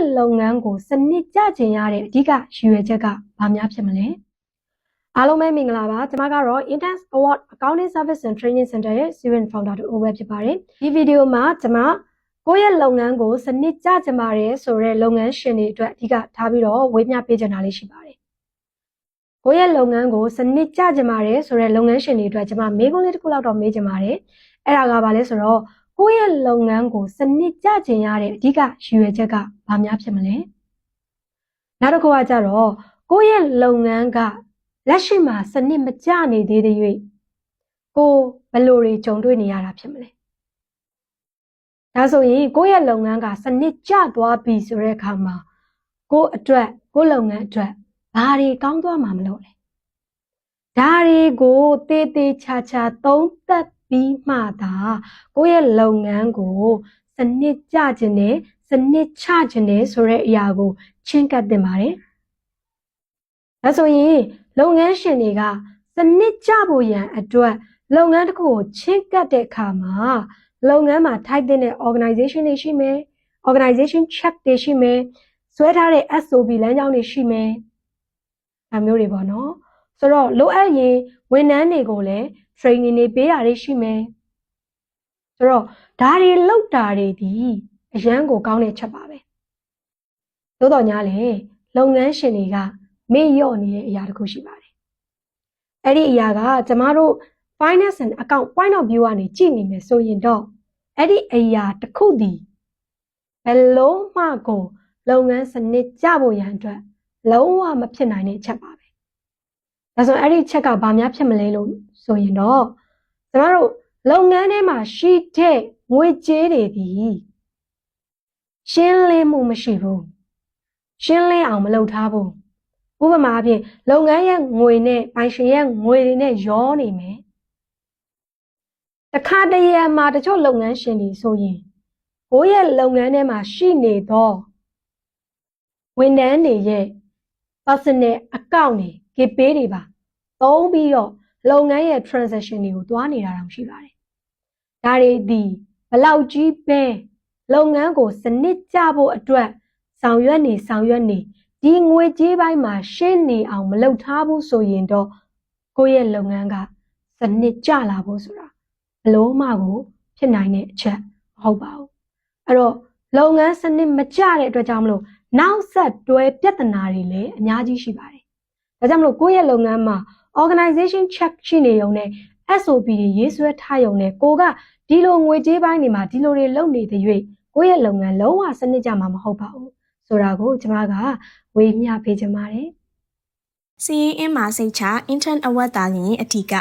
ယ့်လုပ်ငန်းကိုစနစ်ကျကျင်ရတဲ့အဓိကရည်ရွယ်ချက်ကဘာများဖြစ်မလဲအားလုံးပဲမင်္ဂလာပါကျွန်မကတော့ Intense Award Accounting Service and Training Center ရဲ့ Student Founder တူ over ဖြစ်ပါတယ်ဒီဗီဒီယိုမှာကျွန်မကိုယ့်ရဲ့လုပ်ငန်းကိုစနစ်ကျကျင်ပါတယ်ဆိုတဲ့လုပ်ငန်းရှင်တွေအတွက်အဓိကထားပြီးတော့ဝေမျှပေးချင်တာလေးရှိပါတယ်ကိုယ့်ရဲ့လုပ်ငန်းကိုစနစ်ကျကျင်ပါတယ်ဆိုတဲ့လုပ်ငန်းရှင်တွေအတွက်ကျွန်မမေးခွန်းလေးတစ်ခုလောက်တော့မေးချင်ပါတယ်အဲ့ဒါကဘာလဲဆိုတော့ ကိုယ့်ရဲ့လုပ်ငန်းကိုစနစ်ကျကျင်ရတဲ့အဓိကရည်ရွယ်ချက်ကဘာများဖြစ်မလဲနောက်တစ်ခုကကြတော့ကိုယ့်ရဲ့လုပ်ငန်းကလက်ရှိမှာစနစ်မကျနေသေးတဲ့၍ကိုဘယ်လိုတွေကြုံတွေ့နေရတာဖြစ်မလဲဒါဆိုရင်ကိုယ့်ရဲ့လုပ်ငန်းကစနစ်ကျသွားပြီဆိုတဲ့အခါမှာကိုယ့်အတွက်ကိုယ့်လုပ်ငန်းအတွက်ဘာတွေကောင်းသွားမှာမလို့လဲဒါတွေကိုတေးသေးချာချာသုံးသပ် ပြီးမှသာကိုယ့်ရဲ့လုပ်ငန်းကိုစနစ်ကျခြင်းနဲ့စနစ်ချခြင်းနဲ့ဆိုတဲ့အရာကိုချင်းကပ်တင်ပါတယ်။ဒါဆိုရင်လုပ်ငန်းရှင်တွေကစနစ်ကျဖို့ရန်အတွက်လုပ်ငန်းတစ်ခုကိုချင်းကပ်တဲ့အခါမှာလုပ်ငန်းမှာထိုက်တဲ့ organization တွေရှိမယ်။ organization check တွေရှိမယ်။ဆွဲထားတဲ့ SOP လမ်းကြောင်းတွေရှိမယ်။ဒါမျိုးတွေပေါ့နော်။ဆိုတော့လိုအပ်ရင်ဝန်ထမ်းတွေကိုလည်း training တွေပေးတာတွေရှိမယ်ဆိုတော့ဒါတွေလောက်တာတွေဒီအရန်ကိုကောင်းတဲ့ချက်ပါပဲသို့တော်ညာလေလုပ်ငန်းရှင်တွေကမေ့လျော့နေတဲ့အရာတစ်ခုရှိပါတယ်အဲ့ဒီအရာကကျမတို့ finance and account point of view ကနေကြည့်နေမယ်ဆိုရင်တော့အဲ့ဒီအရာတစ်ခုဒီဘယ်လုံးမှကိုလုပ်ငန်းစနစ်ကြဖို့ရန်အတွက်လုံးဝမဖြစ်နိုင်တဲ့အချက်ပါပဲ ဒါဆိုအဲ့ဒီချက်ကဘာများဖြစ်မလဲလို့ဆိုရင်တော့ကျမတို့လုပ်ငန်းထဲမှာရှိတဲ့ငွေကြေးတွေဒီရှင်းလင်းမှုမရှိဘူးရှင်းလင်းအောင်မလုပ်ထားဘူးဥပမာအဖြစ်လုပ်ငန်းရဲ့ငွေနဲ့ပိုင်ရှင်ရဲ့ငွေတွေနဲ့ရောနေမယ်တခါတရံမှာတချို့လုပ်ငန်းရှင်တွေဆိုရင်ကိုယ့်ရဲ့လုပ်ငန်းထဲမှာရှိနေသောဝန်ထမ်းတွေရဲ့ personal account တွေ KPay တွေပါ သုံးပြီးတော့လုပ်ငန်းရဲ့ transaction တွေကိုတွားနေတာတောင်ရှိပါတယ်။ဒါတွေဒီဘလောက်ကြီးပဲလုပ်ငန်းကိုစနစ်ကျဖို့အတွက်ဆောင်ရွက်နေဆောင်ရွက်နေဒီငွေကြေးပိုင်းမှာရှင်းနေအောင်မလုပ်ထားဘူးဆိုရင်တော့ကိုယ့်ရဲ့လုပ်ငန်းကစနစ်ကျလာဖို့ဆိုတာဘလို့မှကိုဖြစ်နိုင်တဲ့အချက်မဟုတ်ပါဘူး။အဲ့တော့လုပ်ငန်းစနစ်မကျတဲ့အတွက်ကြောင့်မလို့နောက်ဆက်တွဲပြဿနာတွေလည်းအများကြီးရှိပါတယ်။ဒါကြောင့်မလို့ကိုယ့်ရဲ့လုပ်ငန်းမှာ organization check ရှိနေုံနဲ့ SOP တွေရေးဆွဲထားရုံနဲ့ကိုကဒီလိုငွေကြေးပိုင်းတွေမှာဒီလိုတွေလုပ်နေတဲ့၍ကိုယ့်ရဲ့လုပ်ငန်းလုံးဝစနစ်ကြမှာမဟုတ်ပါဘူးဆိုတာကိုကျွန်မကဝေမျှပေးချင်ပါတယ်စီရင်အင်းမှာစိတ်ချ intern award တာရင်အထီက